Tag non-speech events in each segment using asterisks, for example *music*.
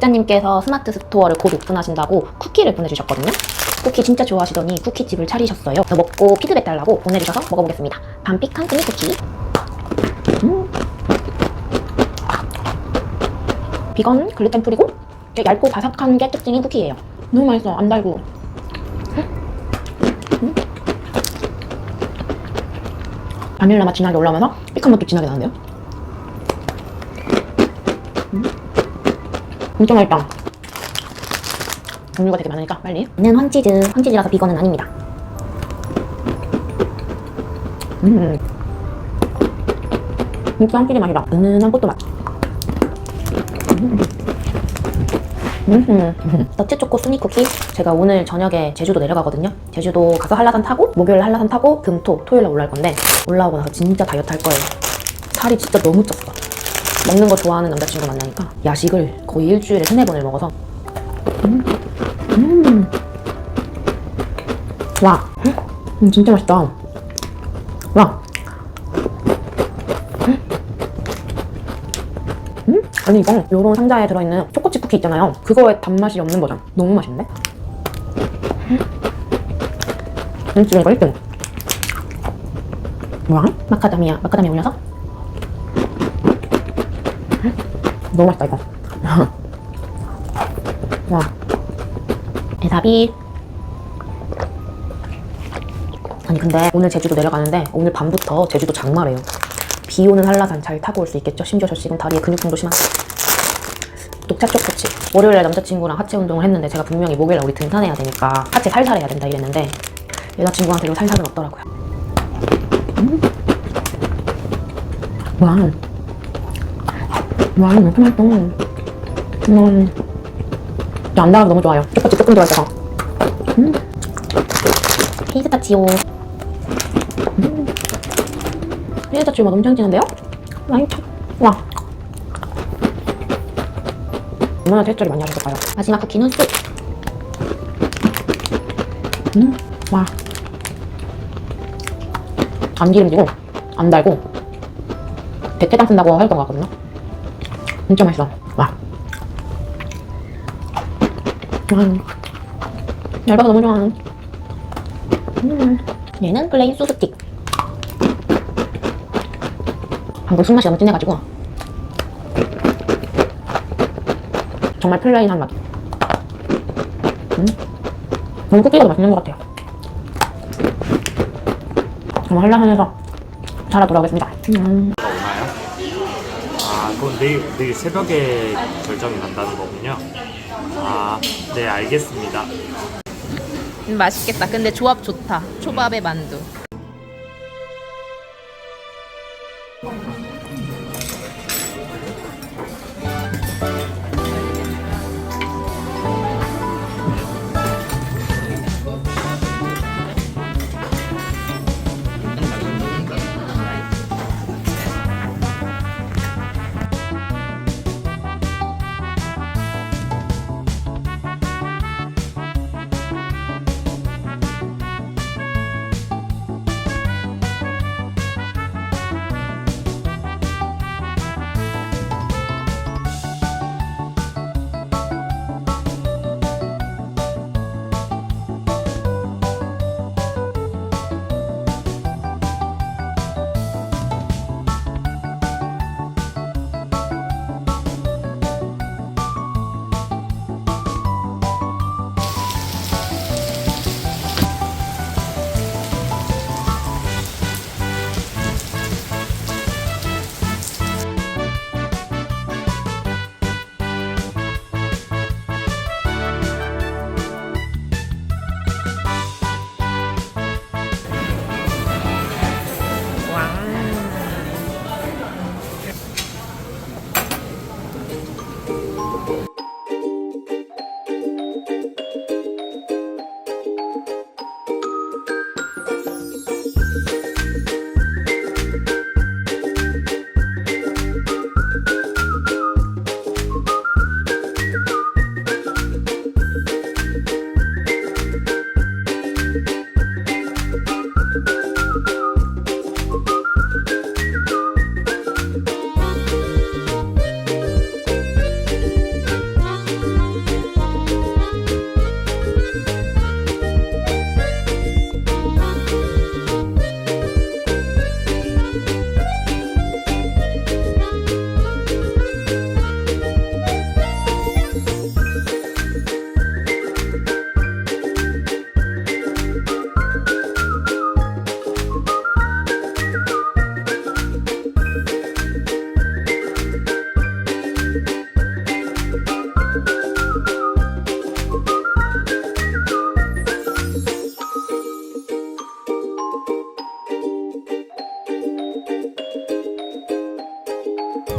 독자님께서 스마트 스토어를 곧 오픈하신다고 쿠키를 보내주셨거든요. 쿠키 진짜 좋아하시더니 쿠키집을 차리셨어요. 그래서 먹고 피드백 달라고 보내주셔서 먹어보겠습니다. 반픽한 스미 쿠키. 음. 비건 글루텐 프리고 얇고 바삭한 게 특징인 쿠키예요. 너무 맛있어. 안 달고. 음. 바닐라 맛 진하게 올라오면서 삐칸 맛도 진하게 나는데요. 음. 진짜 맛있다. 종류가 되게 많으니까 빨리. 는 황치즈. 황치즈라서 비건은 아닙니다. 음. 진짜 황치즈 맛이다. 은은한 꽃도 맛. 음. 음. 너츠 초코 스니 쿠키. 제가 오늘 저녁에 제주도 내려가거든요. 제주도 가서 한라산 타고 목요일 한라산 타고 금토 토요일에 올라올 건데 올라오고 나서 진짜 다이어트 할 거예요. 살이 진짜 너무 쪘어. 먹는 거 좋아하는 남자친구 만나니까 야식을 거의 일주일에 세네 번을 먹어서 음. 음. 와 음, 진짜 맛있다 와 음? 아니 이거 요런 상자에 들어있는 초코칩 쿠키 있잖아요 그거에 단맛이 없는 버전 너무 맛있는데? 음, 지금 이거 1등 뭐야? 마카다미아 마카다미아 올려서 너무 맛있다 이거. *laughs* 와 에사비 아니 근데 오늘 제주도 내려가는데 오늘 밤부터 제주도 장마래요. 비 오는 한라산 잘 타고 올 수 있겠죠? 심지어 저 지금 다리에 근육통도 심한. 녹차 초코치 월요일에 남자친구랑 하체 운동을 했는데 제가 분명히 목요일에 우리 등산해야 되니까 하체 살살 해야 된다 이랬는데 여자친구한테 이거 살살은 없더라고요. 음. 와 와, 이거 이렇게 맛있다. 음. 안 달아서 너무 좋아요. 초코치 조금 들어있어서. 음. 피스타치오. 음. 피스타치오 맛 엄청 진한데요? 맛있다. 와. 얼마나 테스트를 많이 하셨을까요? 마지막 쿠키는 쑥. 음, 와. 안 기름지고, 안 달고, 대체당 쓴다고 하였던 것 같거든요. 진짜 맛있어. 와. 음. 얇아서 너무 좋아. 음. 얘는 플레인 소스틱. 방금 술맛이 너무 진해가지고. 정말 플레인한 맛. 음. 너무 쿠키가 더 맛있는 것 같아요. 정말 한라산에서 살아 돌아오겠습니다. 음. 그건 내일, 내일 새벽에 결정이 난다는 거군요. 아, 네, 알겠습니다. 음, 맛있겠다. 근데 조합 좋다. 초밥에 만두.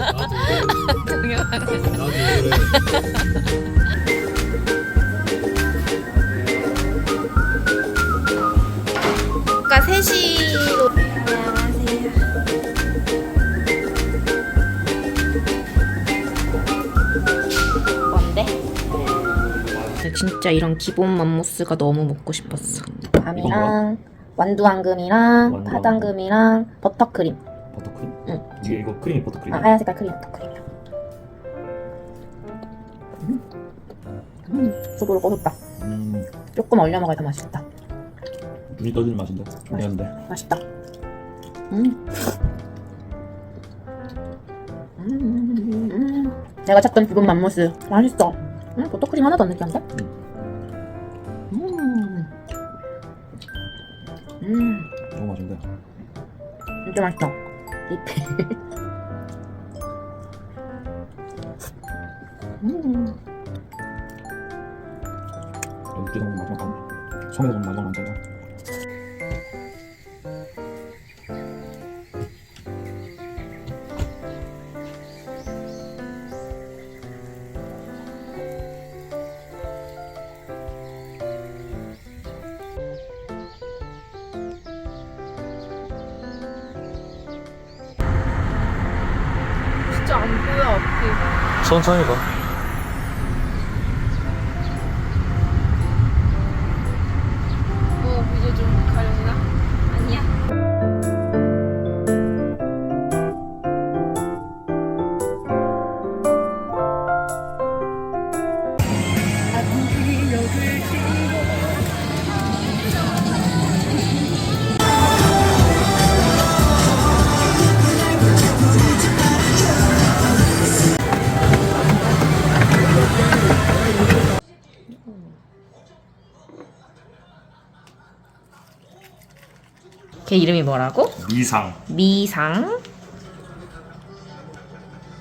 나도 그래. 나도 그래. 아까 3시로 안녕하세요. 뭔데? 진짜 이런 기본 맘모스가 너무 먹고 싶었어. 밤이랑 완두 앙금이랑 팥 앙금이랑 버터크림. 버터크림? 응. 이게 이거 크림이 버터크림? 아, 하얀 색깔 크림 버터크림이야. 음, 소도를 꺼줬다. 음, 조금 얼려 먹어야 더 맛있다. 눈이 떠지는 맛인데. 미안한데. 맛있다. 음. 음, 음. 내가 찾던 기본 맘모스 맛있어. 음, 버터크림 하나도 안 느끼한데? 음. 음, 너무 맛있는데. 진짜 맛있다. 리필. 음. 육지도 마지막 단. 섬에서 온 마지막 단자 안 보여 앞이. 천천히 가. 걔 이름이 뭐라고? 미상. 미상.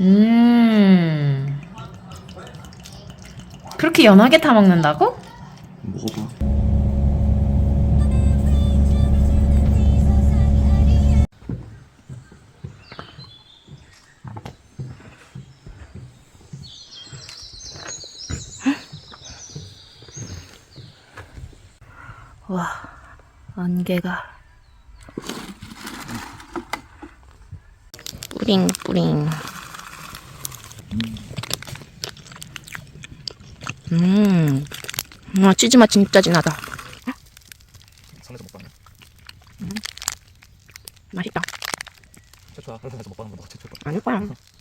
음. 그렇게 연하게 타 먹는다고? 먹어봐. 와, 안개가. 뿌링, 뿌링. 음, 와, 치즈 맛 진짜 진하다. 먹방이야. 맛있다. 최초야. 산에서 먹방은 너가 최초야. 아닐 거야. *laughs*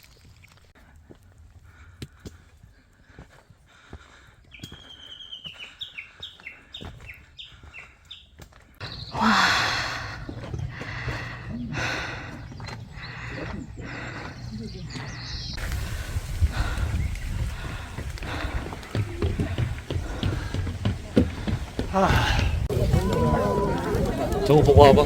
저거 보고 와봐.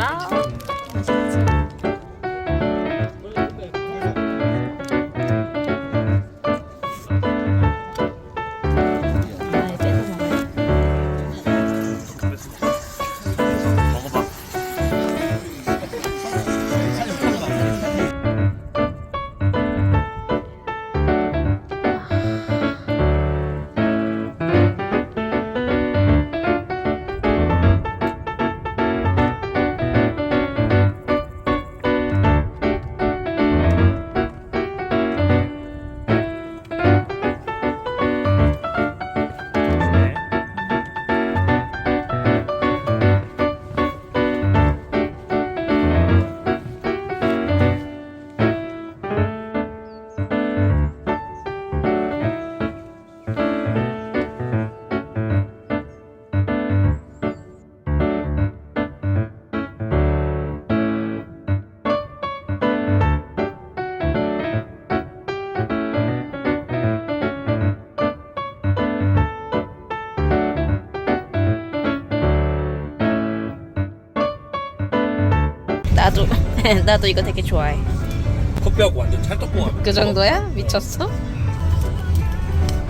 맛 나도 *laughs* 나도 이거 되게 좋아해. 커피하고 완전 찰떡궁합. 그 정도야? 미쳤어?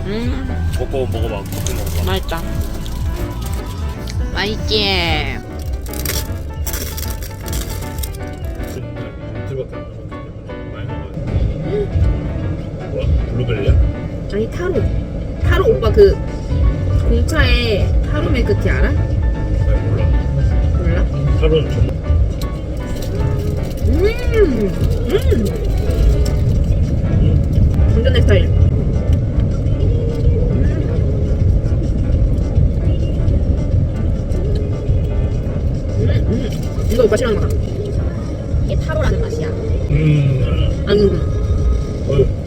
음 먹고 먹어봐. 커피 먹어봐. 맛있다. 맛있지. 뭐야? 블루베리야? 아니 타로. 타로 오빠 그 공차에 타로 밀크티 알아? 아니 몰라. 몰라? 하루는 전 음. 음. 완전 내 스타일. 음, 음. 이거 오빠 싫어하는 거다. 이게 타로라는 맛이야. 음. 안어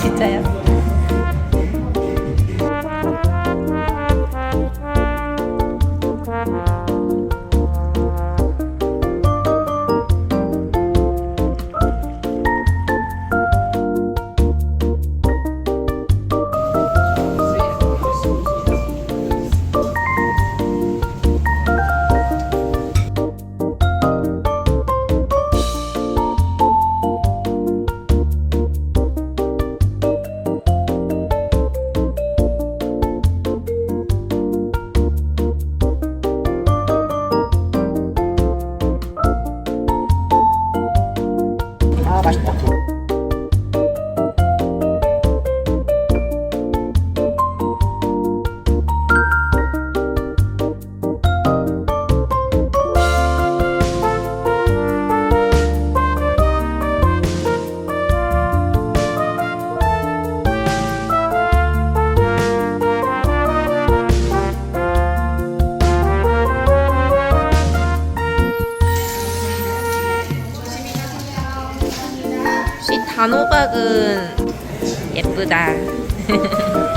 진짜요? 단호박은 예쁘다. *laughs*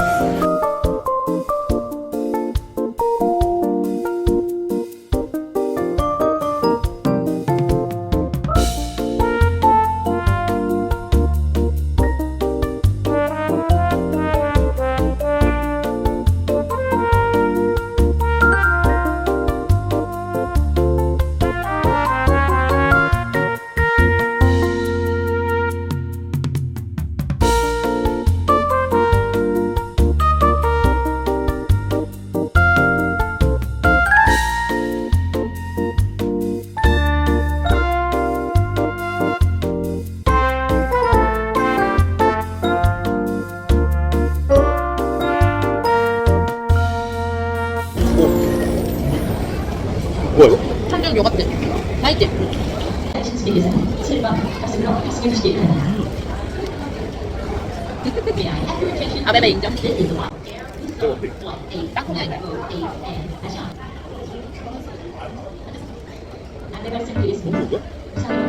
먹는 거야?